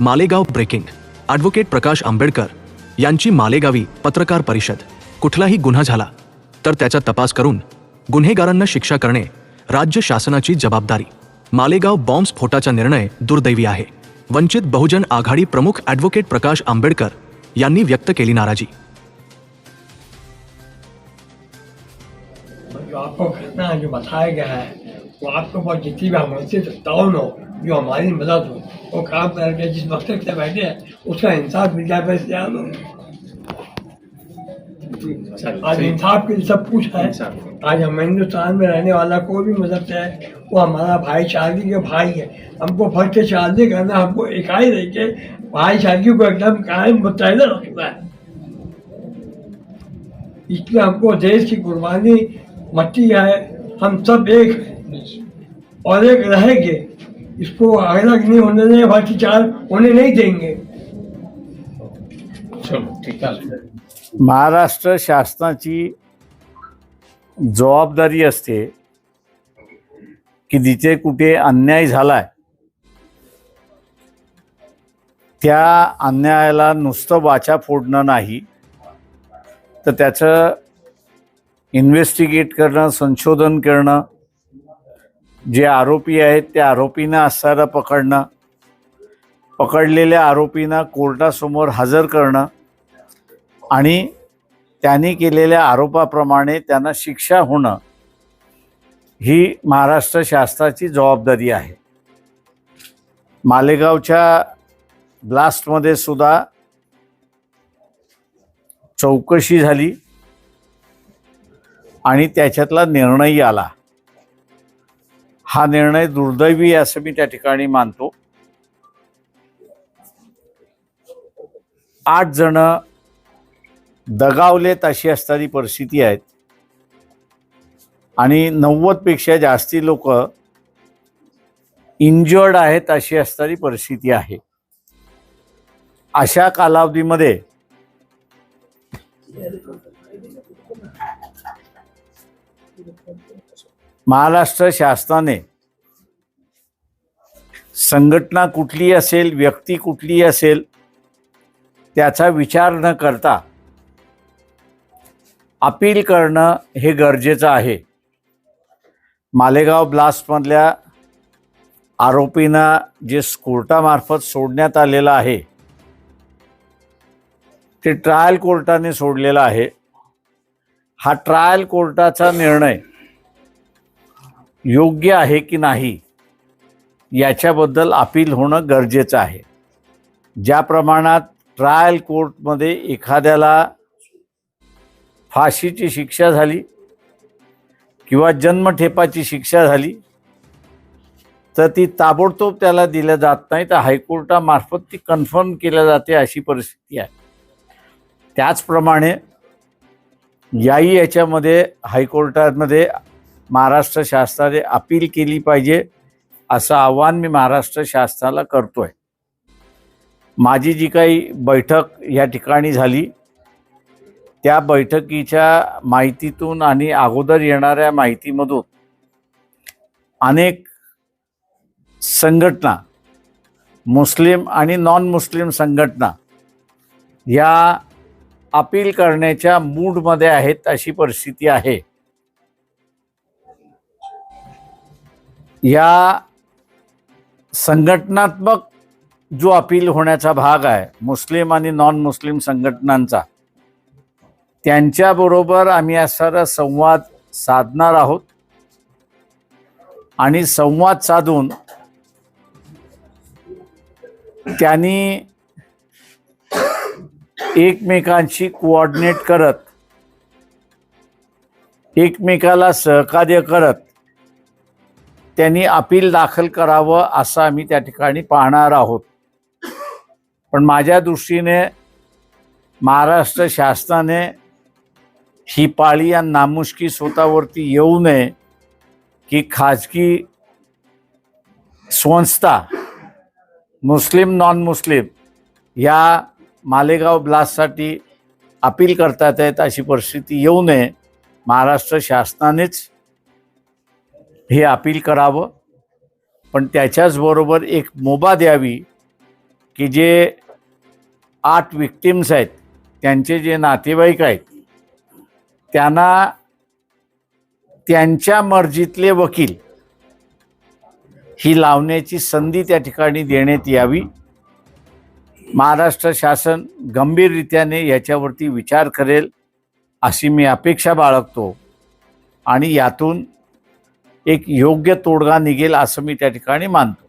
Malegaon breaking. Advocate Prakash Ambedkar यांची मालेगावी पत्रकार परिषद. कुठलाही गुन्हा झाला तर त्याचा तपास करून गुन्हेगारांना शिक्षा करणे राज्य शासनाची जबाबदारी. मालेगाव बॉम्ब स्फोटाचा निर्णय दुर्दैवी आहे. वंचित बहुजन आघाडी प्रमुख ॲडव्होकेट प्रकाश आंबेडकर यांनी व्यक्त केली नाराजी. जो आपको घटना जो बताया गया है वो आपके ऊपर जितनी भी हमसे ताउन हो जो हमारी मदद हो वो काम करके जिस मकसद से बैठे हैं उसका इंसाफ मिल जाए बस हो आज इंसाफ के लिए सब कुछ है आज हम हिंदुस्तान में रहने वाला कोई भी मदद है वो हमारा भाईचारे के भाई है हमको फ़र्ज़ से शादी करना हमको इकाई रह के भाईचारे को एकदम कायम मुतहदा रखना है इसमें हमको देश की कुर्बानी मट्टी है हम सब एक हैं और एक रहेंगे। इसको अलग नहीं होने देंगे भ्रष्टाचार होने नहीं देंगे। महाराष्ट्र शासनाची जबाबदारी असते की जिथे कुठे अन्याय झालाय त्या अन्यायाला नुसतं वाचा फोडणं नाही तर त्याचं इन्व्हेस्टिगेट करणं संशोधन करणं जे आरोपी आहेत त्या आरोपींना असताना पकडणं पकडलेल्या आरोपींना कोर्टासमोर हजर करणं आणि त्यांनी केलेल्या आरोपाप्रमाणे त्यांना शिक्षा होणं ही महाराष्ट्र शासनाची जबाबदारी आहे. मालेगावच्या ब्लास्टमध्ये सुद्धा चौकशी झाली आणि त्याच्यातला निर्णयही आला. हा निर्णय दुर्दैवी आहे असं मी त्या ठिकाणी मानतो. आठ जण दगावलेत अशी असणारी परिस्थिती आहेत. आणि नव्वदपेक्षा जास्ती लोक इंजर्ड आहेत अशी असणारी परिस्थिती आहे. अशा कालावधीमध्ये महाराष्ट्र शासनाने संघटना कुठली असेल व्यक्ती कुठली असेल त्याचा विचार न करता अपील करणं हे गरजेचं आहे. मालेगाव ब्लास्टमधल्या आरोपींना जे कोर्टामार्फत सोडण्यात आलेलं आहे ते ट्रायल कोर्टाने सोडलेलं आहे. हा ट्रायल कोर्टाचा निर्णय योग्य आहे की नाही याच्याबद्दल अपील होणं गरजेचं आहे. ज्या प्रमाणात ट्रायल कोर्टमध्ये एखाद्याला फाशीची शिक्षा झाली किंवा जन्मठेपाची शिक्षा झाली तर ती ताबडतोब त्याला दिल्या जात नाही तर हायकोर्टामार्फत ती कन्फर्म केल्या जाते अशी परिस्थिती आहे. त्याचप्रमाणे याही याच्यामध्ये हायकोर्टामध्ये महाराष्ट्र शासनाने अपील केली पाहिजे असं आव्हान मी महाराष्ट्र शासनाला करतो आहे माझी जी काही बैठक या ठिकाणी झाली त्या बैठकीच्या माहितीतून आणि अगोदर येणाऱ्या माहितीमधून अनेक संघटना मुस्लिम आणि नॉन मुस्लिम संघटना या अपील करण्याच्या मूडमध्ये आहेत अशी परिस्थिती आहे. या संघटनात्मक जो अपील होण्याचा भाग आहे मुस्लिम आणि नॉन मुस्लिम संघटनांचा त्यांच्याबरोबर आम्ही असा संवाद साधणार आहोत. आणि संवाद साधून त्यांनी एकमेकांशी कोऑर्डिनेट करत एकमेकाला सहकार्य करत त्यांनी अपील दाखल करावं असं आम्ही त्या ठिकाणी पाहणार आहोत. पण माझ्या दृष्टीने महाराष्ट्र शासनाने ही पाळी आणि नामुष्की स्वतःवरती येऊ नये की खाजगी संस्था मुस्लिम नॉन मुस्लिम या मालेगाव ब्लास्टसाठी अपील करतात आहेत अशी परिस्थिती येऊ नये. महाराष्ट्र शासनानेच हे अपील करावं पण त्याच्याचबरोबर एक मुभा द्यावी की जे आठ विक्टिम्स आहेत त्यांचे जे नातेवाईक आहेत त्यांना त्यांच्या मर्जीतले वकील ही लावण्याची संधी त्या ठिकाणी देण्यात यावी. महाराष्ट्र शासन गंभीररित्याने याच्यावरती विचार करेल अशी मी अपेक्षा बाळगतो आणि यातून एक योग्य तोडगा निघेल असं मी त्या ठिकाणी मानतो.